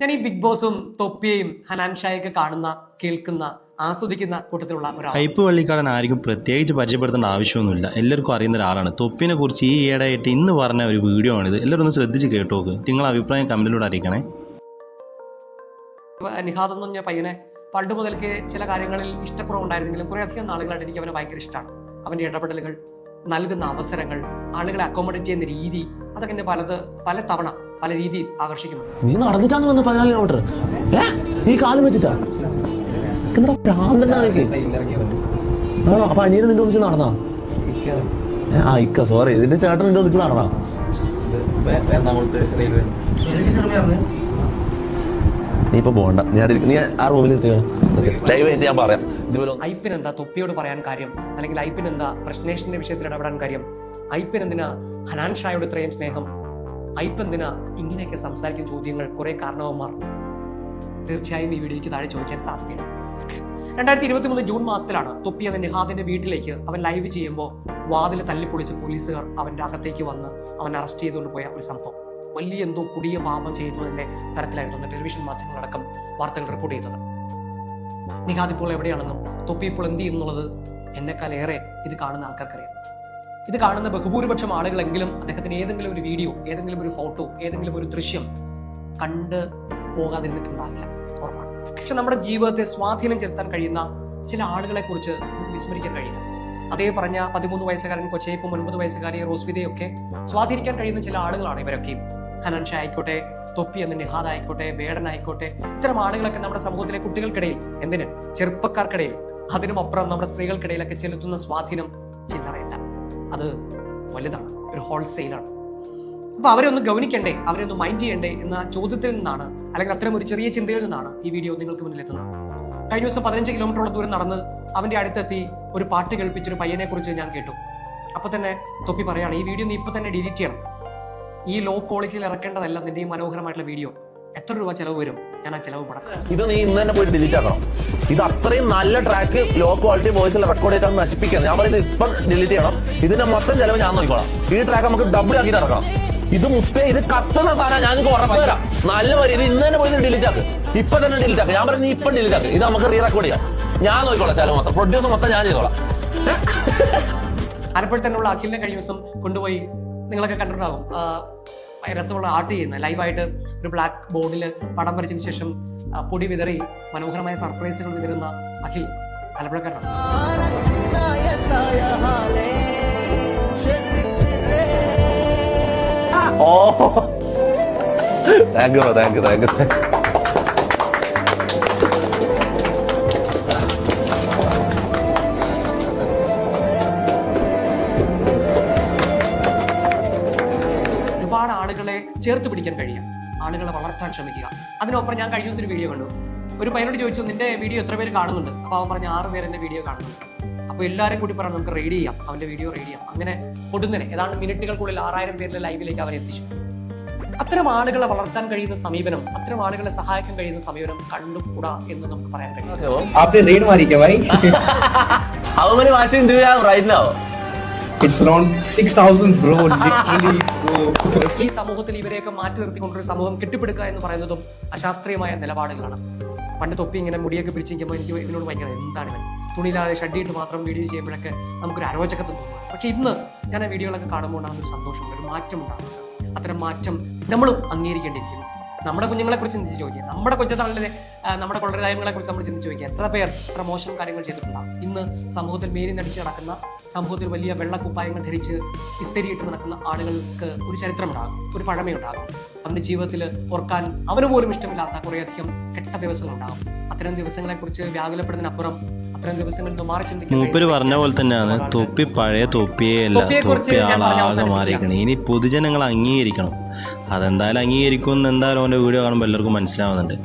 ഞാൻ ഈ ബിഗ് ബോസും തൊപ്പിയെയും ഹനാൻ ഷായൊക്കെ കാണുന്ന കേൾക്കുന്ന ആസ്വദിക്കുന്ന കൂട്ടത്തിലുള്ള ഒരാൾ ഹൈപ്പ് വള്ളിക്കാടൻ ആർക്കും പ്രത്യേകിച്ച് പരിചയപ്പെടുത്തേണ്ട ആവശ്യമൊന്നുമില്ല. എല്ലാവർക്കും അറിയുന്ന ഒരാളാണ്. തൊപ്പിനെ കുറിച്ച് ഈ ഈയിടെയായിട്ട് ഇന്ന് പറഞ്ഞ ഒരു വീഡിയോ ആണിത്. എല്ലാവരും ഒന്ന് ശ്രദ്ധിച്ച് കേട്ടു നോക്ക്. നിങ്ങളെ അഭിപ്രായം കമന്റിലൂടെ അറിയിക്കണേ. നിഹാദ് എന്ന് പറഞ്ഞ പയ്യനെ പണ്ട് മുതൽക്ക് ചില കാര്യങ്ങളിൽ ഇഷ്ടക്കുറവുണ്ടായിരുന്നെങ്കിലും കുറേ അധികം നാളുകളായിട്ട് എനിക്ക് അവനെ ഭയങ്കര ഇഷ്ടമാണ് അവന്റെ ഇടപെടലുകൾ നൽകുന്ന അവസരങ്ങൾ ആളുകളെ അക്കോമഡേറ്റ് ചെയ്യുന്ന രീതി അതൊക്കെ എന്നെ പലത് പല തവണ പല രീതിയിൽ ആകർഷിക്കുന്നുണ്ട്. നീ നടന്നിട്ടാണ് വന്നത് പതിനാല് കിലോമീറ്റർ ഏ? നീ കാലം വെച്ചിട്ടാ? എന്താ? ആണോ അപ്പൊ അനിയനെ നിന്റെ ഒന്നിച്ച് നടന്നാ? ആ ഇക്ക സോറി ഇതിന്റെ ചേട്ടൻ നിന്റെ ഒന്നിച്ച് നടന്നാ? നീ ഇപ്പൊ പോകണ്ട ഇരിക്ക്. നീ ആ റൂമിൽ ലൈവ് ആയിട്ട് ഞാൻ പറയാം. ഇതുപോലെ ഐപ്പിന് എന്താ തൊപ്പിയോട് പറയാൻ കാര്യം? അല്ലെങ്കിൽ ഐപ്പിന് എന്താ പ്രശ്നേഷന്റെ വിഷയത്തിൽ ഇടപെടാൻ കാര്യം? ഐപ്പിന് എന്തിനാ ഹനാൻ ഷായോട് ഇത്രയും സ്നേഹം? ഐപ്പ് എന്തിനാ ഇങ്ങനെയൊക്കെ സംസാരിക്കുന്ന ചോദ്യങ്ങൾ കുറെ കാരണവന്മാർ? തീർച്ചയായും ഈ വീഡിയോയ്ക്ക് താഴെ ചോദിക്കാൻ സാധ്യതയുണ്ട്. രണ്ടായിരത്തി ഇരുപത്തി മൂന്ന് ജൂൺ മാസത്തിലാണ് തൊപ്പി എന്ന നിഹാദിന്റെ വീട്ടിലേക്ക് അവൻ ലൈവ് ചെയ്യുമ്പോൾ വാതിൽ തല്ലിപ്പൊളിച്ച് പോലീസുകാർ അവന്റെ അകത്തേക്ക് വന്ന് അവൻ അറസ്റ്റ് ചെയ്തുകൊണ്ട് പോയ ഒരു സംഭവം. വലിയ എന്തോ കുടിയ പാപം ചെയ്യുന്നതിന്റെ തരത്തിലായിരുന്നു അന്ന് ടെലിവിഷൻ മാധ്യമങ്ങളടക്കം വാർത്തകൾ റിപ്പോർട്ട് ചെയ്തത്. നിഹാദ് ഇപ്പോൾ എവിടെയാണെന്നും തൊപ്പി ഇപ്പോൾ എന്ത് ചെയ്യുന്നുള്ളത് എന്നെക്കാളേറെ ഇത് കാണുന്ന ആൾക്കാർക്കറിയാം. ഇത് കാണുന്ന ബഹുഭൂരിപക്ഷം ആളുകളെങ്കിലും അദ്ദേഹത്തിന് ഏതെങ്കിലും ഒരു വീഡിയോ ഏതെങ്കിലും ഒരു ഫോട്ടോ ഏതെങ്കിലും ഒരു ദൃശ്യം കണ്ട് പോകാതിരുന്നിട്ടുണ്ടാവില്ല. ഉറപ്പാണ് പക്ഷെ നമ്മുടെ ജീവിതത്തെ സ്വാധീനം ചെലുത്താൻ കഴിയുന്ന ചില ആളുകളെ കുറിച്ച് വിസ്മരിക്കാൻ കഴിയില്ല. അതേ പറഞ്ഞ പതിമൂന്ന് വയസ്സുകാരൻ കൊച്ചേപ്പും ഒൻപത് വയസ്സുകാരി റോസ്വിതയൊക്കെ സ്വാധീനിക്കാൻ കഴിയുന്ന ചില ആളുകളാണ് ഇവരൊക്കെയും. ഹനൻഷ ആയിക്കോട്ടെ തൊപ്പി എന്ന നിഹാദ് ആയിക്കോട്ടെ വേടൻ ആയിക്കോട്ടെ ഇത്തരം ആളുകളൊക്കെ നമ്മുടെ സമൂഹത്തിലെ കുട്ടികൾക്കിടയിൽ എന്തിന്? ചെറുപ്പക്കാർക്കിടയിൽ അതിനുമപ്പുറം നമ്മുടെ സ്ത്രീകൾക്കിടയിലൊക്കെ ചെലുത്തുന്ന സ്വാധീനം ചില്ലറയല്ല അത് വലുതാണ് ഒരു ഹോൾസെയിലാണ് അപ്പൊ അവരെ ഒന്ന് ഗവനിക്കണ്ടേ അവരെ ഒന്ന് മൈൻഡ് ചെയ്യണ്ടേ എന്ന ചോദ്യത്തിൽ നിന്നാണ് അല്ലെങ്കിൽ അത്തരം ഒരു ചെറിയ ചിന്തയിൽ നിന്നാണ് ഈ വീഡിയോ നിങ്ങൾക്ക് മുന്നിൽ എത്തുന്നത്. കഴിഞ്ഞ ദിവസം പതിനഞ്ച് കിലോമീറ്ററോളം ദൂരം നടന്ന് അവന്റെ അടുത്തെത്തി ഒരു പാട്ട് കേൾപ്പിച്ചൊരു പയ്യനെ കുറിച്ച് ഞാൻ കേട്ടു. അപ്പൊ തന്നെ തൊപ്പി പറയാണ് ഈ വീഡിയോ നീ ഇപ്പൊ തന്നെ ഡിലീറ്റ് ചെയ്യണം. ഈ ലോ ക്വാളിറ്റിയിൽ ഇറക്കേണ്ടതല്ല നിന്റെ ഈ മനോഹരമായിട്ടുള്ള വീഡിയോ എത്ര രൂപ ചെലവ് വരും? ഞാൻ ആ ചെലവ് മുടക്കാം. ഇത് നീ ഇന്ന് തന്നെ പോയി ഡിലീറ്റ് ആക്കണം. ഇത് അത്രയും നല്ല ട്രാക്ക് ലോ ക്വാളിറ്റി വോയിസിൽ റെക്കോർഡ് ചെയ്തിട്ട് നശിപ്പിക്കുന്നത് ഞാൻ പറയുന്നത് ഇപ്പം ഡിലീറ്റ് ചെയ്യണം. ഇതിന്റെ മൊത്തം ചെലവ് ഞാൻ നോക്കിക്കോളാം. ഈ ട്രാക്ക് നമുക്ക് ഡബിൾ ആക്കിയിട്ട് ഇറക്കാം. ഇത് മുത്തേ ഇത് കത്തുന്ന സാധനം ഞാൻ നിങ്ങൾക്ക് ഉറപ്പ് തരാം. നല്ല വരി ഇത് ഇന്ന് തന്നെ പോയി ഡിലീറ്റ് ആക്ക്. ഇപ്പൊ തന്നെ ഡിലീറ്റ് ആക്ക്. ഞാൻ പറയുന്നത് ഇപ്പം ഡിലീറ്റ് ആക്ക്. ഇത് നമുക്ക് റീ റെക്കോർഡ് ചെയ്യാം. ഞാൻ നോക്കിക്കോളാം ചെലവ് മൊത്തം. പ്രൊഡ്യൂസർ മൊത്തം ഞാൻ ചെയ്തോളാം. ആലപ്പുഴ തന്നെയുള്ള അഖിലിനെ കഴിഞ്ഞ ദിവസം കൊണ്ടുപോയി നിങ്ങളൊക്കെ കണ്ടിട്ടുണ്ടാകും. രസമുള്ള ആർട്ട് ചെയ്യുന്ന ലൈവായിട്ട് ഒരു ബ്ലാക്ക് ബോർഡിൽ പടം വരച്ചതിന് ശേഷം പൊടി വിതറി മനോഹരമായ സർപ്രൈസുകൾ വിതരുന്ന അഖിൽ ആലപ്പുഴക്കാരനാണ് ഓ. Thank you thank you thank you ഒരുപാട് ആളുകളെ ചേർത്ത് പിടിക്കാൻ കഴിയുക ആളുകളെ വളർത്താൻ ശ്രമിക്കുക. അതിനൊപ്പം ഞാൻ കഴിഞ്ഞ ദിവസം ഒരു വീഡിയോ കണ്ടു. ഒരു പയ്യനോട് ചോദിച്ചു നിന്റെ വീഡിയോ എത്ര പേര് കാണുന്നുണ്ട്? അപ്പോൾ അവൻ പറഞ്ഞ ആറ് പേര് എന്റെ വീഡിയോ കാണുന്നുണ്ട്. അപ്പോൾ എല്ലാവരും കൂടി പറഞ്ഞു നമുക്ക് റീഡ് ചെയ്യാം. അവന്റെ വീഡിയോ റീഡ് ചെയ്യാം. അങ്ങനെ കൊടുങ്ങനെ ഏതാണ്ട് മിനിറ്റുകൾക്കുള്ളിൽ ആറായിരം പേരുടെ ലൈവിലേക്ക് അവൻ എത്തിച്ചു. അത്തരം ആളുകളെ വളർത്താൻ കഴിയുന്ന സമീപനം അത്തരം ആളുകളെ സഹായിക്കാൻ കഴിയുന്ന സമീപനം കണ്ടുകൂടാ എന്ന് നമുക്ക് പറയാൻ കഴിയും. It's around six thousand bro literally ഈ സമൂഹത്തിൽ ഇവരെയൊക്കെ മാറ്റി നിർത്തിക്കൊണ്ടൊരു സമൂഹം കെട്ടിപ്പിടുക്കുക എന്ന് പറയുന്നതും അശാസ്ത്രീയമായ നിലപാടുകളാണ്. പണ്ട് തൊപ്പി ഇങ്ങനെ മുടിയൊക്കെ പിടിച്ച് നിൽക്കുമ്പോൾ എനിക്ക് ഇവനോട് ഭയങ്കര എന്താണ് ഇവൻ? തുണിയില്ലാതെ ഷഡിയിട്ട് മാത്രം വീഡിയോ ചെയ്യുമ്പോഴൊക്കെ നമുക്കൊരു അരോചകത്വം തോന്നുന്നു പക്ഷെ ഇന്ന് ഞാൻ ആ വീഡിയോകളൊക്കെ കാണുമ്പോൾ ഉണ്ടാകുന്ന ഒരു സന്തോഷം ഒരു മാറ്റം ഉണ്ടാകുന്നുണ്ട് അത്തരം മാറ്റം നമ്മളും അംഗീകരിക്കേണ്ടിയിരിക്കുന്നു. നമ്മുടെ കുഞ്ഞുങ്ങളെ കുറിച്ച് ചിന്തിച്ച് ചോദിക്കുക. നമ്മുടെ കൊച്ചത്തള്ളിലെ നമ്മുടെ കൊള്ളരുതായ്മകളെ കുറിച്ച് നമ്മൾ ചിന്തിച്ച് ചോദിക്കുക. എത്ര പേർ മോശം കാര്യങ്ങൾ ചെയ്തിട്ടുണ്ടാകും ഇന്ന് സമൂഹത്തിൽ മേരി നടിച്ച് നടക്കുന്ന സമൂഹത്തിൽ വലിയ വെള്ളക്കുപ്പായങ്ങൾ ധരിച്ച് ഇസ്തരിയിട്ട് നടക്കുന്ന ആളുകൾക്ക് ഒരു ചരിത്രമുണ്ടാകും ഒരു പഴമയുണ്ടാകും. അവന്റെ ജീവിതത്തിൽ ഓർക്കാൻ അവന് പോലും ഇഷ്ടമില്ലാത്ത കുറേയധികം കെട്ട ദിവസങ്ങളുണ്ടാകും. അത്തരം ദിവസങ്ങളെക്കുറിച്ച് വ്യാകുലപ്പെടുന്നതിനപ്പുറം അത്തരം ദിവസങ്ങളിൽ മാറി ചിന്തിക്കാൻ മൂപ്പര് പറഞ്ഞ പോലെ തന്നെയാണ്. തൊപ്പി പഴയ തൊപ്പിയേ അല്ല തൊപ്പി ആളാകെ മാറിയിരിക്കണം ഇനി പൊതുജനങ്ങൾ അംഗീകരിക്കണം. അതെന്തായാലും അംഗീകരിക്കുമെന്ന് എന്തായാലും അവന്റെ വീഡിയോ കാണുമ്പോൾ എല്ലാവർക്കും മനസ്സിലാവുന്നുണ്ട്.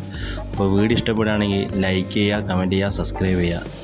അപ്പോൾ വീഡിയോ ഇഷ്ടപ്പെടുകയാണെങ്കിൽ ലൈക്ക് ചെയ്യുക കമന്റ് ചെയ്യുക സബ്സ്ക്രൈബ് ചെയ്യുക.